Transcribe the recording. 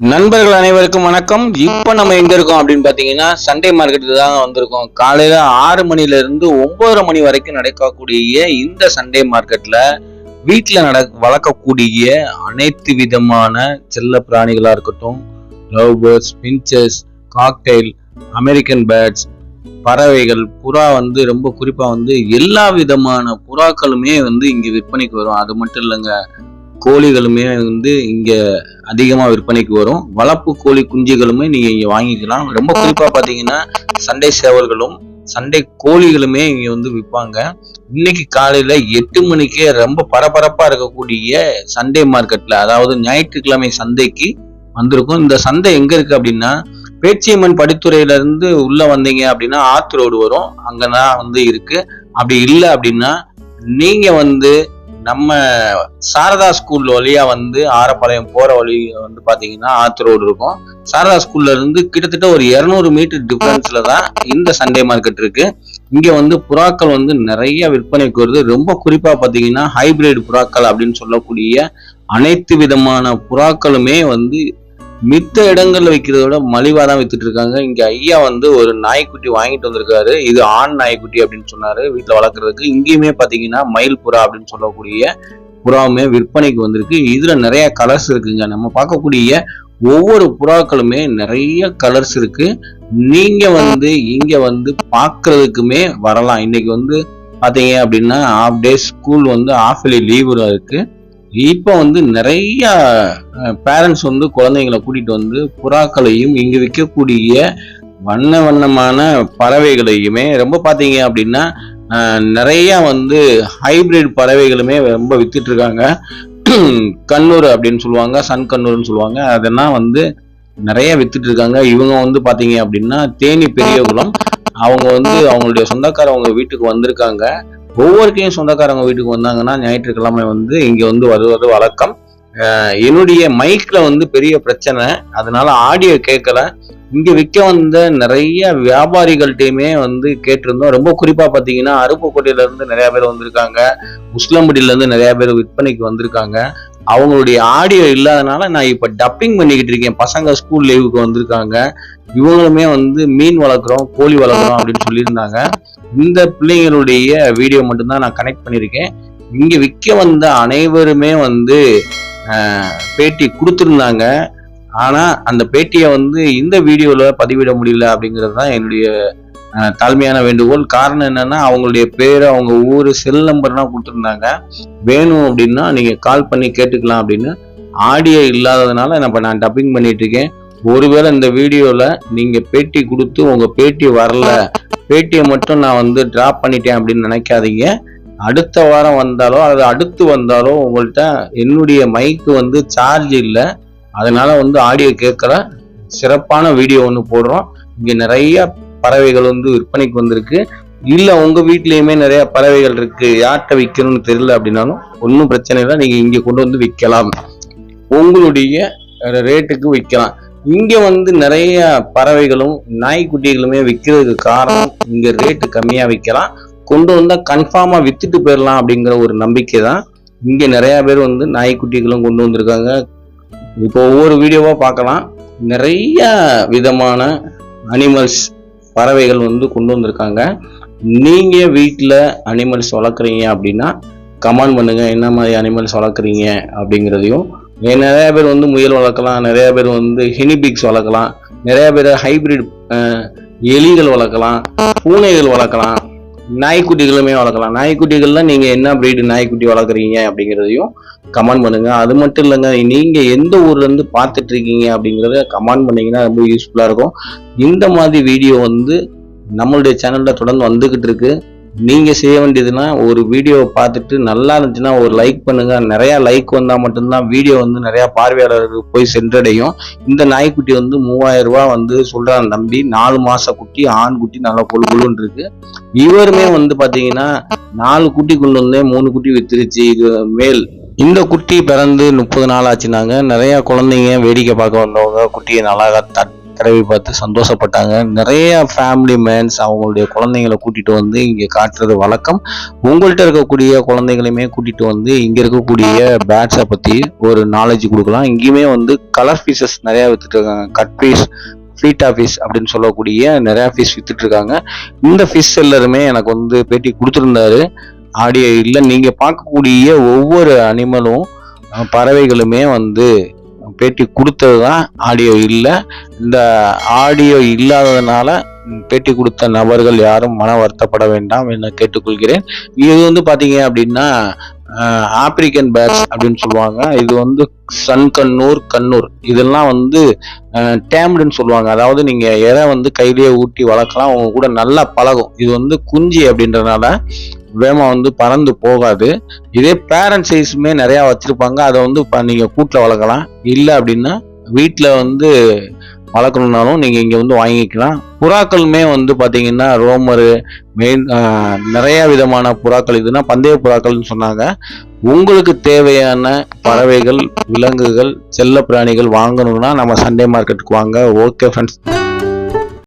நண்பர்கள் அனைவருக்கும் வணக்கம். இப்போ நம்ம எங்க இருக்கோம் அப்படின்னு பாத்தீங்கன்னா சண்டே மார்க்கெட்டுக்கு தான் வந்திருக்கோம். காலையில ஆறு மணில இருந்து ஒன்பதரை மணி வரைக்கும் நடக்கக்கூடிய இந்த சண்டே மார்க்கெட்ல வீட்டில் நட வளர்க்கக்கூடிய அனைத்து விதமான செல்ல பிராணிகளா இருக்கட்டும் love birds finches cockatiel American birds பறவைகள் புறா வந்து ரொம்ப குறிப்பாக வந்து எல்லா விதமான புறாக்களுமே வந்து இங்கே விற்பனைக்கு வரும். அது மட்டும் இல்லைங்க கோழிகளுமே வந்து இங்கே அதிகமாக விற்பனைக்கு வரும். வளர்ப்பு கோழி குஞ்சுகளுமே நீங்கள் இங்கே வாங்கிக்கலாம். ரொம்ப குறிப்பாக பார்த்தீங்கன்னா சண்டை சேவல்களும் சண்டை கோழிகளுமே இங்கே வந்து விற்பாங்க இன்னைக்கு காலையில் எட்டு மணிக்கே ரொம்ப பரபரப்பாக இருக்கக்கூடிய சண்டே மார்க்கெட்டில் அதாவது ஞாயிற்றுக்கிழமை சந்தைக்கு வந்திருக்கும். இந்த சந்தை எங்கே இருக்குது அப்படின்னா பேச்சியம்மன் படித்துறையிலேருந்து உள்ளே வந்தீங்க அப்படின்னா ஆத்து ரோடு வரும். அங்கே தான் வந்து இருக்கு. அப்படி இல்லை அப்படின்னா நீங்கள் வந்து நம்ம சாரதா ஸ்கூல் வழியா வந்து ஆரப்பாளையம் போற வழி வந்து பாத்தீங்கன்னா ஆத்து ரோடு இருக்கும். சாரதா ஸ்கூல்ல இருந்து கிட்டத்தட்ட ஒரு இருநூறு மீட்டர் டிஃபரன்ஸ்ல தான் இந்த சண்டே மார்க்கெட் இருக்கு. இங்க வந்து புறாக்கள் வந்து நிறைய விற்பனைக்கு வருது. ரொம்ப குறிப்பா பாத்தீங்கன்னா ஹைபிரிட் புறாக்கள் அப்படின்னு சொல்லக்கூடிய அனைத்து விதமான புறாக்களுமே வந்து மித்த இடங்கள்ல விற்கிறத விட மலிவா தான் வித்துட்டு இருக்காங்க இங்க ஐயா வந்து ஒரு நாய்க்குட்டி வாங்கிட்டு வந்திருக்காரு. இது ஆண் நாய்க்குட்டி அப்படின்னு சொன்னாரு. வீட்டுல வளர்க்குறதுக்கு. இங்கேயுமே பாத்தீங்கன்னா மயில் புறா அப்படின்னு சொல்லக்கூடிய புறாவுமே விற்பனைக்கு வந்திருக்கு. இதுல நிறைய கலர்ஸ் இருக்குங்க. நம்ம பார்க்கக்கூடிய ஒவ்வொரு புறாக்களுமே நிறைய கலர்ஸ் இருக்கு. நீங்க வந்து இங்க வந்து பார்க்கறதுக்குமே வரலாம். இன்னைக்கு வந்து பாத்தீங்க அப்படின்னா ஹாஃப் டே ஸ்கூல் வந்து ஆஃப்லி லீவு இருக்கு. இப்போ வந்து நிறைய பேரண்ட்ஸ் வந்து குழந்தைங்களை கூட்டிகிட்டு வந்து புறாக்களையும் இங்கே விற்கக்கூடிய வண்ண வண்ணமான பறவைகளையுமே ரொம்ப பார்த்தீங்க அப்படின்னா நிறையா வந்து ஹைபிரிட் பறவைகளுமே ரொம்ப விற்றுட்ருக்காங்க கண்ணூர் அப்படின்னு சொல்லுவாங்க சன் கண்ணூர்னு சொல்லுவாங்க. அதெல்லாம் வந்து நிறைய வித்துட்டு இருக்காங்க. இவங்க வந்து பாத்தீங்க அப்படின்னா தேனி பெரியகுளம். அவங்க வந்து அவங்களுடைய சொந்தக்காரவங்க வீட்டுக்கு வந்திருக்காங்க. ஒவ்வொருக்கையும் சொந்தக்காரங்க வீட்டுக்கு வந்தாங்கன்னா ஞாயிற்றுக்கிழமை வந்து இங்கே வந்து வருவது வழக்கம். என்னுடைய மைக்கில் வந்து பெரிய பிரச்சனை. அதனால ஆடியோ கேட்கல இங்கே விற்க வந்த நிறைய வியாபாரிகள்கிட்டையுமே வந்து கேட்டிருந்தோம். ரொம்ப குறிப்பாக பார்த்தீங்கன்னா அருப்புக்கோட்டையிலேருந்து நிறையா பேர் வந்திருக்காங்க. உஸ்லம்படியில நிறையா பேர் விற்பனைக்கு வந்திருக்காங்க. அவங்களுடைய ஆடியோ இல்லாதனால நான் இப்போ டப்பிங் பண்ணிக்கிட்டு இருக்கேன். பசங்க ஸ்கூல் லீவுக்கு வந்திருக்காங்க. இவங்களுமே வந்து மீன் வளர்க்குறோம் கோழி வளர்க்குறோம் அப்படின்னு சொல்லியிருந்தாங்க. இந்த பிள்ளைங்களுடைய வீடியோ மட்டும்தான் நான் கனெக்ட் பண்ணியிருக்கேன். இங்கே விற்க வந்த அனைவருமே வந்து பேட்டி கொடுத்துருந்தாங்க. ஆனால் அந்த பேட்டியை வந்து இந்த வீடியோவில் பதிவிட முடியல அப்படிங்கிறது தான் என்னுடைய தாழ்மையான வேண்டுகோள். காரணம் என்னன்னா அவங்களுடைய பேர் அவங்க ஊர் செல் நம்பர்லாம் கொடுத்துருந்தாங்க. வேணும் அப்படின்னா நீங்கள் கால் பண்ணி கேட்டுக்கலாம் அப்படின்னு ஆடியோ இல்லாததுனால நான் இப்போ நான் டப்பிங் பண்ணிட்டு இருக்கேன். ஒருவேளை இந்த வீடியோவில் நீங்கள் பேட்டி கொடுத்து உங்கள் பேட்டி வரல. பேட்டியை மட்டும் நான் வந்து ட்ராப் பண்ணிட்டேன் அப்படின்னு நினைக்காதீங்க. அடுத்த வாரம் வந்தாலோ அல்லது அடுத்து வந்தாலோ உங்கள்கிட்ட என்னுடைய மைக்கு வந்து சார்ஜ் இல்லை. அதனால வந்து ஆடியோ கேட்கல. சிறப்பான வீடியோ ஒன்று போடுறோம். இங்கே நிறையா பறவைகள் வந்து விற்பனைக்கு வந்திருக்கு. இல்லை உங்கள் வீட்லேயுமே நிறைய பறவைகள் இருக்கு. யார்கிட்ட விற்கணும்னு தெரியல அப்படின்னாலும் ஒன்றும் பிரச்சனை இல்லை. நீங்கள் இங்கே கொண்டு வந்து விற்கலாம். உங்களுடைய ரேட்டுக்கு விற்கலாம். இங்கே வந்து நிறைய பறவைகளும் நாய்க்குட்டிகளுமே விற்கிறதுக்கு காரணம் இங்கே ரேட்டு கம்மியாக விற்கலாம். கொண்டு வந்தால் கன்ஃபார்மாக விற்றுட்டு போயிடலாம் அப்படிங்கிற ஒரு நம்பிக்கை தான் இங்கே நிறையா பேர் வந்து நாய்க்குட்டிகளும் கொண்டு வந்திருக்காங்க. இப்போ ஒவ்வொரு வீடியோவாக பார்க்கலாம். நிறைய விதமான அனிமல்ஸ் பறவைகள் வந்து கொண்டு வந்திருக்காங்க. நீங்கள் வீட்டில் அனிமல்ஸ் வளர்க்குறீங்க அப்படின்னா கமெண்ட் பண்ணுங்க என்ன மாதிரி அனிமல்ஸ் வளர்க்குறீங்க அப்படிங்கிறதையும். நிறையா நிறைய பேர் வந்து முயல் வளர்க்கலாம் நிறைய பேர் வந்து ஹெனிபிக்ஸ் வளர்க்கலாம் நிறைய பேர் ஹைபிரிட் எலிகள் வளர்க்கலாம் பூனைகள் வளர்க்கலாம். நாய்க்குட்டிகளுமே வளர்க்கலாம். நாய்க்குட்டிகள்ல நீங்க என்ன பிரீடு நாய்க்குட்டி வளர்க்குறீங்க அப்படிங்கிறதையும் கமெண்ட் பண்ணுங்க. அது மட்டும் இல்லைங்க நீங்க எந்த ஊர்ல இருந்து பார்த்துட்டு இருக்கீங்க அப்படிங்கறத கமெண்ட் பண்ணீங்கன்னா ரொம்ப யூஸ்ஃபுல்லா இருக்கும். இந்த மாதிரி வீடியோ வந்து நம்மளுடைய சேனல்ல தொடர்ந்து வந்துகிட்டு இருக்கு நீங்கள் செய்ய வேண்டியதுன்னா ஒரு வீடியோவை பார்த்துட்டு நல்லா இருந்துச்சுன்னா ஒரு லைக் பண்ணுங்க. நிறையா லைக் வந்தால் மட்டும்தான் வீடியோ வந்து நிறையா பார்வையாளருக்கு போய் சென்றடையும். இந்த நாய்க்குட்டி வந்து மூவாயிரம் ரூபா வந்து சொல்கிறான் தம்பி. நாலு மாச குட்டி ஆண் குட்டி நல்லா கொழு கொழுன்னு இருக்கு. இவருமே வந்து பார்த்தீங்கன்னா நாலு குட்டி கொண்டு வந்தே மூணு குட்டி வித்துருச்சு. இது மேல் இந்த குட்டி பிறந்து முப்பது நாள் ஆச்சுனாங்க நிறையா குழந்தைங்க வேடிக்கை பார்க்க வந்தவங்க குட்டியை நல்லா தட் தடவி பார்த்து சந்தோஷப்பட்டாங்க. நிறைய ஃபேமிலி மேன்ஸ் அவங்களுடைய குழந்தைங்களை கூட்டிட்டு வந்து இங்கே காட்டுறது வழக்கம். உங்கள்கிட்ட இருக்கக்கூடிய குழந்தைகளையுமே கூட்டிட்டு வந்து இங்க இருக்கக்கூடிய பேட்ஸை பத்தி ஒரு நாலேஜ் கொடுக்கலாம். இங்கேயுமே வந்து கலர் பீசஸ் நிறைய வித்துட்டு இருக்காங்க. கட் பீஸ் ஃப்ளீட்டா ஆஃபீஸ் அப்படின்னு சொல்லக்கூடிய நிறைய ஃபிஷ் வித்துட்டு இருக்காங்க. இந்த ஃபிஷ் செல்லருமே எனக்கு வந்து பேட்டி கொடுத்துருந்தாரு. ஆடியோ இல்லை நீங்க பார்க்கக்கூடிய ஒவ்வொரு அனிமலும் பறவைகளுமே வந்து பேட்டி கொடுத்தது தான் ஆடியோ இல்லை. இந்த ஆடியோ இல்லாததுனால பேட்டி கொடுத்த நபர்கள் யாரும் மன வருத்தப்பட வேண்டாம் என கேட்டுக்கொள்கிறேன். இது வந்து பார்த்தீங்க அப்படின்னா ஆப்பிரிக்கன் பேட்ஸ் அப்படின்னு சொல்லுவாங்க. இது வந்து சன் கண்ணூர். கண்ணூர் இதெல்லாம் வந்து டேம்டுன்னு சொல்லுவாங்க. அதாவது நீங்கள் எதை வந்து கையிலேயே ஊட்டி வளர்க்கலாம் அவங்க கூட நல்லா பழகும். இது வந்து குஞ்சு அப்படின்றனால வேமா வந்து பறந்து போகாது. இதே பேரண்ட் சைஸுமே நிறையா வச்சுருப்பாங்க. அதை வந்து இப்போ நீங்கள் கூட்டில் வளர்க்கலாம். இல்லை அப்படின்னா வீட்டில் வந்து வளர்க்கணுன்னாலும் நீங்கள் இங்கே வந்து வாங்கிக்கலாம். புறாக்களுமே வந்து பார்த்தீங்கன்னா ரோமரு மெயின் நிறைய விதமான புறாக்கள். இதுனா பந்தய புறாக்கள்னு சொன்னாங்க. உங்களுக்கு தேவையான பறவைகள் விலங்குகள் செல்ல பிராணிகள் வாங்கணும்னா நம்ம சண்டே மார்க்கெட்டுக்கு வாங்க. Okay friends